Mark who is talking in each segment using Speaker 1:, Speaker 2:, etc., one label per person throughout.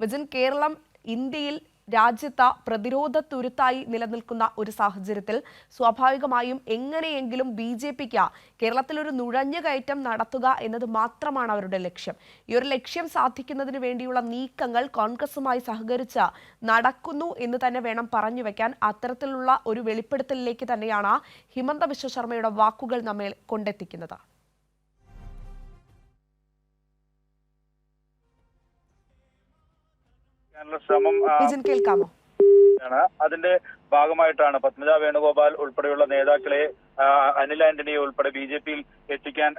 Speaker 1: വിജിൻ കേരളം ഇന്ത്യയിൽ രാജ്യത്ത് പ്രതിരോധ തുരുത്തായി നിലനിൽക്കുന്ന ഒരു സാഹചര്യത്തിൽ സ്വാഭാവികമായും എങ്ങനെയെങ്കിലും ബി ജെ പിക്ക് കേരളത്തിൽ ഒരു നുഴഞ്ഞുകയറ്റം നടത്തുക എന്നത് മാത്രമാണ് അവരുടെ ലക്ഷ്യം. ഈ ഒരു ലക്ഷ്യം സാധിക്കുന്നതിന് വേണ്ടിയുള്ള നീക്കങ്ങൾ കോൺഗ്രസുമായി സഹകരിച്ച് നടക്കുന്നു എന്ന് തന്നെ വേണം പറഞ്ഞു വെക്കാൻ. അത്തരത്തിലുള്ള ഒരു വെളിപ്പെടുത്തലിലേക്ക് തന്നെയാണ് ഹിമന്ത ബിശ്വ ശർമ്മയുടെ വാക്കുകൾ നമ്മെ കൊണ്ടെത്തിക്കുന്നത്.
Speaker 2: ശ്രമം അതിന്റെ ഭാഗമായിട്ടാണ് പത്മജ വേണുഗോപാൽ ഉൾപ്പെടെയുള്ള നേതാക്കളെ അനിൽ ആന്റണിയെ ഉൾപ്പെടെ ബി ജെ പിയിൽ എത്തിക്കാൻ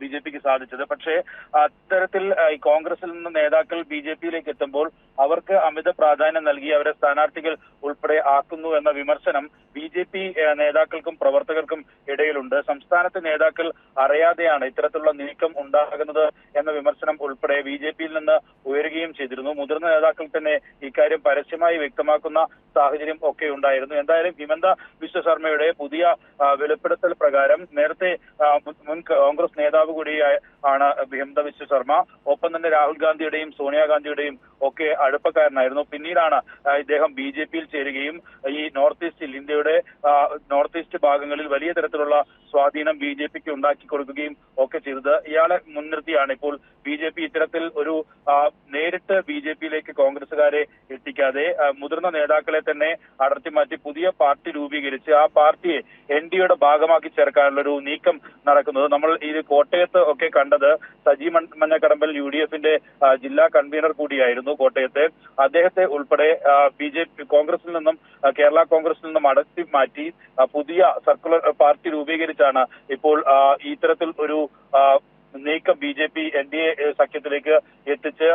Speaker 2: ബി ജെ പിക്ക് സാധിച്ചത്. പക്ഷേ അത്തരത്തിൽ കോൺഗ്രസിൽ നിന്ന് നേതാക്കൾ ബി ജെ പിയിലേക്ക് എത്തുമ്പോൾ അവർക്ക് അമിത പ്രാധാന്യം നൽകി അവരെ സ്ഥാനാർത്ഥികൾ ഉൾപ്പെടെ ആക്കുന്നു എന്ന വിമർശനം ബി ജെ പി നേതാക്കൾക്കും പ്രവർത്തകർക്കും ഇടയിലുണ്ട്. സംസ്ഥാനത്തെ നേതാക്കൾ അറിയാതെയാണ് ഇത്തരത്തിലുള്ള നീക്കം ഉണ്ടാകുന്നത് എന്ന വിമർശനം ഉൾപ്പെടെ ബി ജെ പിയിൽ നിന്ന് ഉയരുകയും ചെയ്തിരുന്നു. മുതിർന്ന നേതാക്കൾ തന്നെ ഇക്കാര്യം പരസ്യമായി വ്യക്തമാക്കുന്ന സാഹചര്യം ഒക്കെ ഉണ്ടായിരുന്നു. എന്തായാലും ഹിമന്ത വിശ്വശർമ്മയുടെ പുതിയ വെളിപ്പെടുത്തൽ പ്രകാരം നേരത്തെ മുൻ- കോൺഗ്രസ് നേതാവ് കൂടിയായ ആണ് ഹിമന്ത വിശ്വ ശർമ്മ. ഒപ്പം തന്നെ രാഹുൽ ഗാന്ധിയുടെയും സോണിയാഗാന്ധിയുടെയും ഒക്കെ അടുപ്പക്കാരനായിരുന്നു. പിന്നീടാണ് ഇദ്ദേഹം ബി ജെ പിയിൽ ചേരുകയും ഈ നോർത്ത് ഈസ്റ്റിൽ ഇന്ത്യയുടെ നോർത്ത് ഈസ്റ്റ് ഭാഗങ്ങളിൽ വലിയ തരത്തിലുള്ള സ്വാധീനം ബി ജെ പിക്ക് ഉണ്ടാക്കി കൊടുക്കുകയും ഒക്കെ ചെയ്തത്. ഇയാളെ മുൻനിർത്തിയാണ് ഇപ്പോൾ ബി ജെ പി ഇത്തരത്തിൽ ഒരു നേരിട്ട് ബി ജെ പിയിലേക്ക് കോൺഗ്രസുകാരെ എത്തിക്കാതെ മുതിർന്ന നേതാക്കളെ തന്നെ അടർത്തിമാറ്റി പുതിയ പാർട്ടി രൂപീകരിച്ച് ആ പാർട്ടിയെ എൻ ഡി എയുടെ ഭാഗമാക്കി ചേർക്കാനുള്ള ഒരു നീക്കം നടക്കുന്നത്. നമ്മൾ ഈ കോട്ടയത്ത് ഒക്കെ കണ്ടത് സജി മഞ്ഞക്കടമ്പൽ യു ഡി എഫിന്റെ ജില്ലാ കൺവീനർ കൂടിയായിരുന്നു കോട്ടയത്തെ. അദ്ദേഹത്തെ ഉൾപ്പെടെ ബി ജെ പി കോൺഗ്രസിൽ നിന്നും കേരള കോൺഗ്രസിൽ നിന്നും അടക്കി മാറ്റി പുതിയ സർക്കുലർ പാർട്ടി രൂപീകരിച്ചാണ് ഇപ്പോൾ ഇത്തരത്തിൽ ഒരു നീക്കം B J P N D A സഖ്യത്തിലേക്ക് എത്തിച്ച്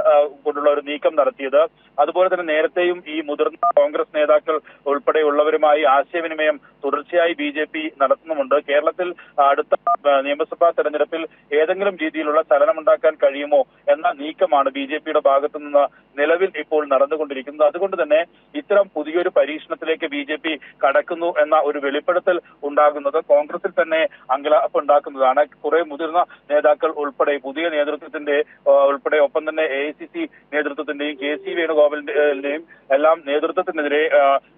Speaker 2: കൊണ്ടുള്ള ഒരു നീക്കം നടത്തിയത്. അതുപോലെ തന്നെ നേരത്തെയും ഈ മുതിർന്ന കോൺഗ്രസ് നേതാക്കൾ ഉൾപ്പെടെയുള്ളവരുമായി ആശയവിനിമയം തുടർച്ചയായി ബി ജെ പി നടത്തുന്നുമുണ്ട്. കേരളത്തിൽ അടുത്ത നിയമസഭാ തെരഞ്ഞെടുപ്പിൽ ഏതെങ്കിലും രീതിയിലുള്ള ചലനമുണ്ടാക്കാൻ കഴിയുമോ എന്ന നീക്കമാണ് ബി ജെ പിയുടെ ഭാഗത്തു നിന്ന് നിലവിൽ ഇപ്പോൾ നടന്നുകൊണ്ടിരിക്കുന്നത്. അതുകൊണ്ട് തന്നെ ഇത്തരം പുതിയൊരു പരീക്ഷണത്തിലേക്ക് ബി ജെ പി കടക്കുന്നു എന്ന ഒരു വെളിപ്പെടുത്തൽ ഉണ്ടാകുന്നത് കോൺഗ്രസിൽ തന്നെ അങ്കലാപ്പ് ഉണ്ടാക്കുന്നതാണ്. കുറെ മുതിർന്ന നേതാക്കൾ ഉൾപ്പെടെ പുതിയ നേതൃത്വത്തിന്റെ ഉൾപ്പെടെ ഒപ്പം തന്നെ എ ഐ സി സി നേതൃത്വത്തിന്റെയും കെ സി വേണുഗോപാലിന്റെയും എല്ലാം നേതൃത്വത്തിനെതിരെ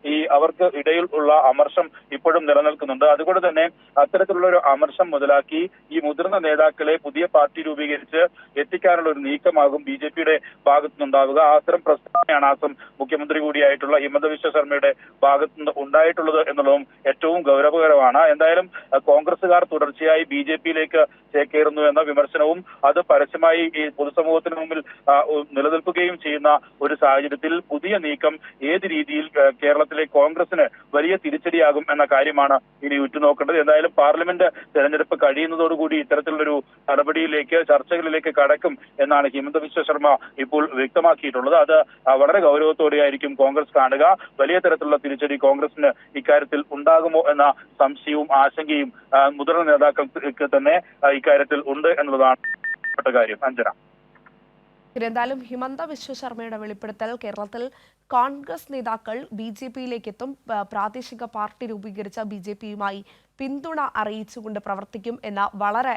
Speaker 2: ഈ അവർക്ക് ഇടയിൽ ഉള്ള അമർഷം ഇപ്പോഴും നിലനിൽക്കുന്നുണ്ട്. അതുകൊണ്ട് തന്നെ അത്തരത്തിലുള്ള ഒരു അമർഷം മുതലാക്കി ഈ മുതിർന്ന നേതാക്കളെ പുതിയ പാർട്ടി രൂപീകരിച്ച് എത്തിക്കാനുള്ള ഒരു നീക്കമാകും ബി ജെ പിയുടെ ഭാഗത്തുനിന്നുണ്ടാവുക. അത്തരം പ്രസ്താവനയാണ് ആസം മുഖ്യമന്ത്രി കൂടിയായിട്ടുള്ള ഹിമന്ത വിശ്വ ശർമ്മയുടെ ഭാഗത്തുനിന്ന് ഉണ്ടായിട്ടുള്ളത് എന്നുള്ളതും ഏറ്റവും ഗൗരവകരമാണ്. എന്തായാലും കോൺഗ്രസുകാർ തുടർച്ചയായി ബി ജെ പിയിലേക്ക് ചേക്കേറുന്നു എന്ന വിമർശനവും അത് പരസ്യമായി ഈ പൊതുസമൂഹത്തിന് മുമ്പിൽ ആ, നിലനിൽക്കുകയും ചെയ്യുന്ന ഒരു സാഹചര്യത്തിൽ പുതിയ നീക്കം ഏത് രീതിയിൽ കേരളത്തിലെ കോൺഗ്രസിന് വലിയ തിരിച്ചടിയാകും എന്ന കാര്യമാണ് ഇനി ഉറ്റുനോക്കേണ്ടത്. എന്തായാലും പാർലമെന്റ് തെരഞ്ഞെടുപ്പ് കഴിയുന്നതോടുകൂടി ഇത്തരത്തിലുള്ളൊരു നടപടിയിലേക്ക് ചർച്ചകളിലേക്ക് കടക്കും എന്നാണ് ഹിമന്ത ബിശ്വ ശർമ്മ ഇപ്പോൾ വ്യക്തമാക്കിയിട്ടുള്ളത്. അത് വളരെ ഗൗരവത്തോടെയായിരിക്കും കോൺഗ്രസ് കാണുക. വലിയ തരത്തിലുള്ള തിരിച്ചടി കോൺഗ്രസിന് ഇക്കാര്യത്തിൽ ഉണ്ടാകുമോ എന്ന സംശയവും ആശങ്കയും മുതിർന്ന നേതാക്കൾക്ക് തന്നെ ഇക്കാര്യത്തിൽ ഉണ്ട് എന്നുള്ളതാണ്. കാര്യം. അഞ്ജന.
Speaker 1: എന്തായാലും ഹിമന്ത വിശ്വ ശർമ്മയുടെ വെളിപ്പെടുത്തൽ കേരളത്തിൽ കോൺഗ്രസ് നേതാക്കൾ ബി ജെ പിയിലേക്ക് എത്തും പ്രാദേശിക പാർട്ടി രൂപീകരിച്ച ബി ജെ പിയുമായി പിന്തുണ അറിയിച്ചുകൊണ്ട് പ്രവർത്തിക്കും എന്ന വളരെ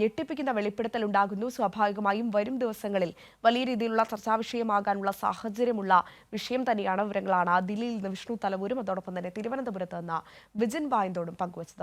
Speaker 1: ഞെട്ടിപ്പിക്കുന്ന വെളിപ്പെടുത്തൽ ഉണ്ടാകുന്നു. സ്വാഭാവികമായും വരും ദിവസങ്ങളിൽ വലിയ രീതിയിലുള്ള ചർച്ചാ വിഷയമാകാനുള്ള സാഹചര്യമുള്ള വിഷയം തന്നെയാണ് വിവരങ്ങളാണ്. ദില്ലിയിൽ നിന്ന് വിഷ്ണു തലവൂരും അതോടൊപ്പം തന്നെ തിരുവനന്തപുരത്ത് നിന്ന് വിജിൻ ബായന്തോടും പങ്കുവച്ചത്.